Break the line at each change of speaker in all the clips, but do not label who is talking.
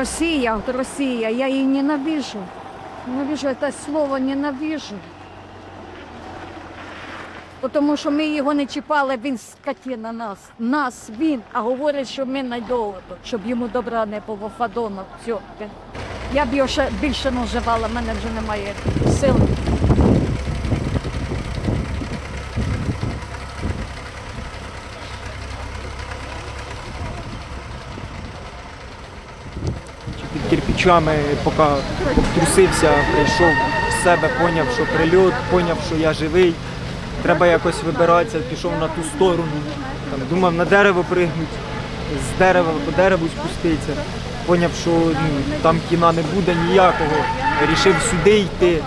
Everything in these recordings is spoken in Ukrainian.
Росія, от Росія, я її ненавижу. Ненавижу це слово ненавижу. Тому що ми його не чіпали, він скотина нас. Нас, він, а говорить, що ми надовго, щоб йому добра не було фадонок. Я б його ще більше не вживала, в мене вже немає сил.
Під поки обтрусився, прийшов в себе, поняв, що прильот, поняв, що я живий. Треба якось вибиратися, пішов на ту сторону. Там, думав на дерево пригнути, з дерева по дереву спуститися. Поняв, що ну, там кіна не буде ніякого. Рішив сюди йти.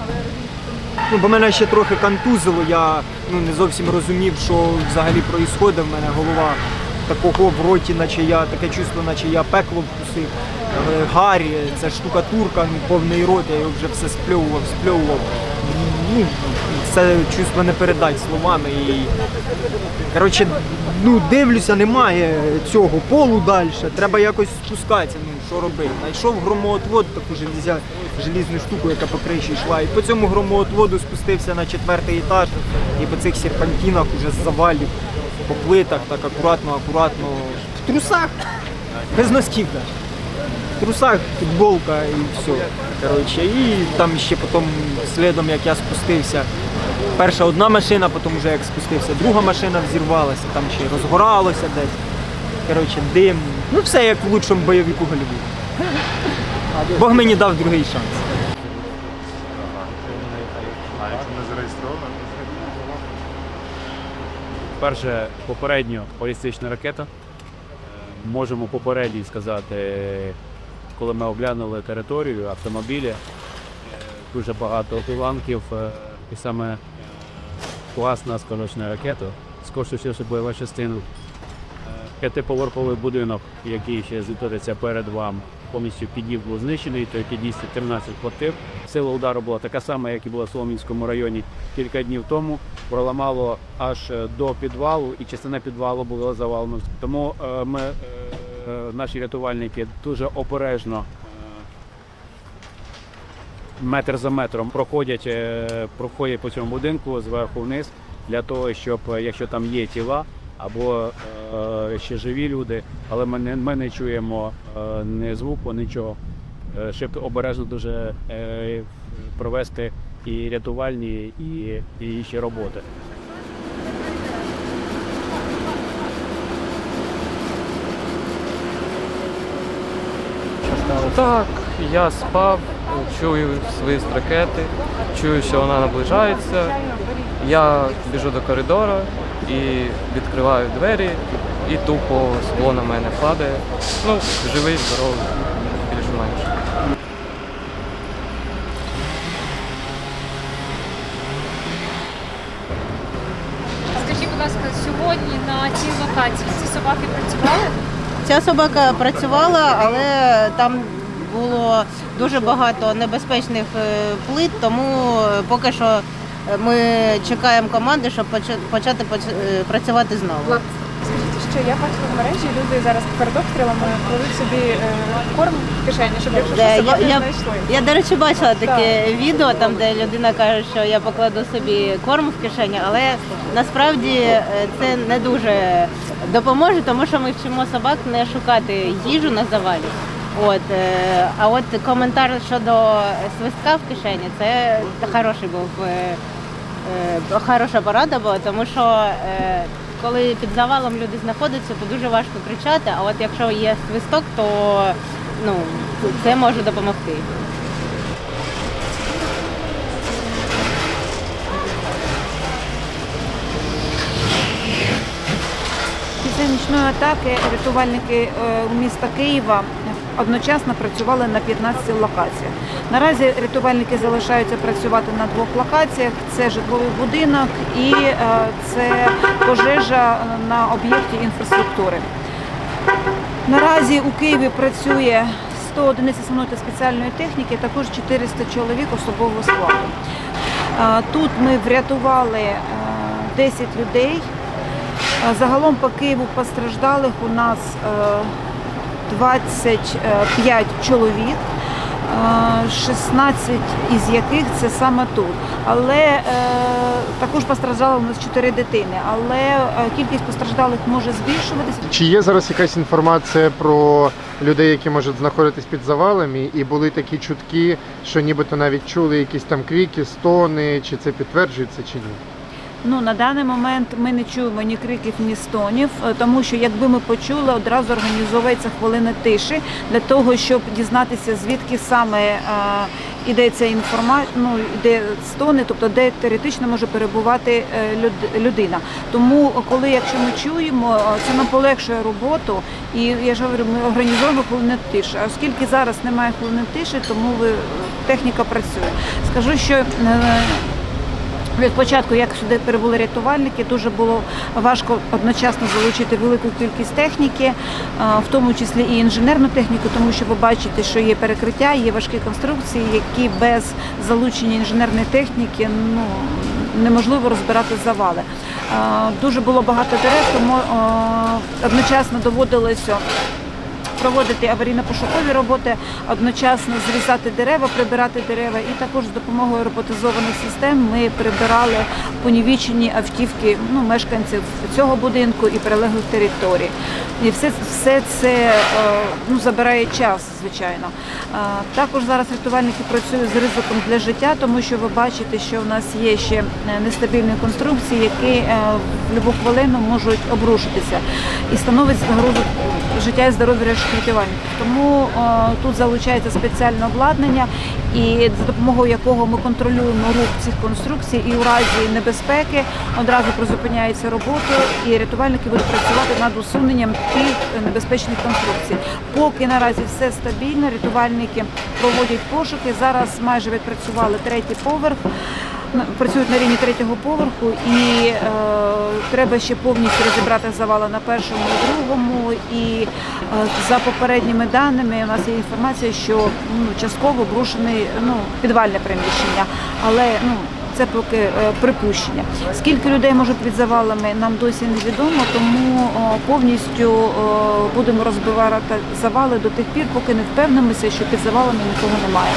Ну, бо мене ще трохи контузило, я ну, не зовсім розумів, що взагалі відбувається. В мене голова такого в роті, наче я, таке чувство, наче я пекло вкусив. Е, Гарі, це штукатурка, ну, повний рот, я його вже все спльовував, спльовував. Ну, це чувство не передати словами. І... Коротше, ну, дивлюся, немає цього полу далі, треба якось спускатися. Ну, що робити? Знайшов громоотвод, таку железя, желізну штуку, яка по криші йшла. І по цьому громоотводу спустився на четвертий етаж і по цих серпантинах уже з завалів, по плитах, так акуратно, акуратно. В трусах, без носків. навіть. Трусах, футболка і все. Коротше, і там ще потім слідом, як я спустився. Перша одна машина, потім вже як спустився, друга машина взірвалася, там ще розгоралося десь. Коротше, дим. Ну все як в лучшому бойовику Голлівуду. Бог мені дав другий шанс.
Перше, попередньо балістична ракета. Е, Можемо попередньо сказати, коли ми оглянули територію, автомобілі, е, дуже багато уламків, е, і саме е, класна скорочна ракета, скорочивши бойову частину. П'ятиповерховий будинок, який ще знаходиться перед вами, повністю підів був знищений, то який 13 квартир. Сила удару була така сама, як і була в Соломінському районі кілька днів тому. Проламало аж до підвалу, і частина підвалу була завалена. Тому ми, наші рятувальники, дуже обережно. е, Метр за метром проходять, е, проходять по цьому будинку зверху вниз для того, щоб е, якщо там є тіла або е, ще живі люди, але ми не, ми не чуємо е, ні звуку, нічого. Е, щоб обережно дуже е, провести і рятувальні, і інші роботи.
Так, я спав, чую свист ракети, чую, що вона наближається. Я біжу до коридору і відкриваю двері, і тупо скло на мене падає. Ну, живий, здоровий, більш-менш.
Скажіть, будь ласка, сьогодні на цій локації ці собаки працювали?
Ця собака працювала, але там було дуже багато небезпечних е, плит, тому е, поки що е, ми чекаємо команди, щоб почати працювати знову.
Скажіть, що я бачила в мережі, люди зараз перед обстрілами кладуть собі корм в кишені, щоб якщо щось собаки
я,
знайшли.
я, до речі, бачила таке відео, там де людина каже, що я покладу собі корм в кишені, але насправді це не дуже допоможе, тому що ми вчимо собак не шукати їжу на завалі. От, е, а от коментар щодо свистка в кишені, це хороший був. е, е, Хороша порада була, тому що коли під завалом люди знаходяться, то дуже важко кричати. А от якщо є свисток, то ну, це може допомогти.
Нічної атаки рятувальники е, міста Києва одночасно працювали на 15 локаціях. Наразі рятувальники залишаються працювати на двох локаціях: це житловий будинок і е, це пожежа на об'єкті інфраструктури. Наразі у Києві працює 100 одиниць основної спеціальної техніки, також 400 чоловік особового складу. Е, Тут ми врятували е, 10 людей. Е, Загалом по Києву постраждалих у нас 25 чоловік. е, 16 із яких це саме тут. Але е, також постраждало у нас 4 дитини. Але е, кількість постраждалих може збільшуватися.
Чи є зараз якась інформація про людей, які можуть знаходитись під завалами, і були такі чутки, що нібито навіть чули якісь там крики, стони, чи це підтверджується чи ні?
Ну на даний момент ми не чуємо ні криків, ні стонів, е, тому що якби ми почули, одразу організовується хвилина тиші для того, щоб дізнатися, звідки саме е, ідеться інформація, ну іде стони, тобто де теоретично може перебувати е, люд- людина. Тому, коли якщо ми чуємо, це нам полегшує роботу, і я ж говорю, ми організовуємо хвилину тиші. А оскільки зараз немає хвилини тиші, тому ви техніка працює. Скажу, що. Е, від початку, як сюди прибули рятувальники, дуже було важко одночасно залучити велику кількість техніки, е, в тому числі і інженерну техніку, тому що ви бачите, що є перекриття, є важкі конструкції, які без залучення інженерної техніки ну, неможливо розбирати завали. Е, Дуже було багато дерев, тому е, одночасно доводилося проводити аварійно-пошукові роботи, одночасно зрізати дерева, прибирати дерева, і також з допомогою роботизованих систем ми прибирали понівічені автівки ну, мешканців цього будинку і прилеглих територій. І все, все це е, ну, забирає час, звичайно. Е, Також зараз рятувальники працюють з ризиком для життя, тому що ви бачите, що в нас є ще е, нестабільні конструкції, які в будь-яку хвилину можуть обрушитися і становить загрозу життя і здоров'я рятувальників. Тому е, тут залучається спеціальне обладнання, і за допомогою якого ми контролюємо рух цих конструкцій, і у разі небезпеки одразу призупиняється робота, і рятувальники будуть працювати над усуненням тих небезпечних конструкцій. Поки наразі все стабільно, рятувальники проводять пошуки. Зараз майже відпрацювали третій поверх. Працюють на рівні третього поверху, і е, треба ще повністю розібрати завали на першому і другому. І е, за попередніми даними у нас є інформація, що ну, частково обрушений ну, підвальне приміщення, але ну. Це поки е, припущення. Скільки людей може під завалами, нам досі невідомо, тому повністю будемо розбивати завали до тих пір, поки не впевнимося, що під завалами нікого немає.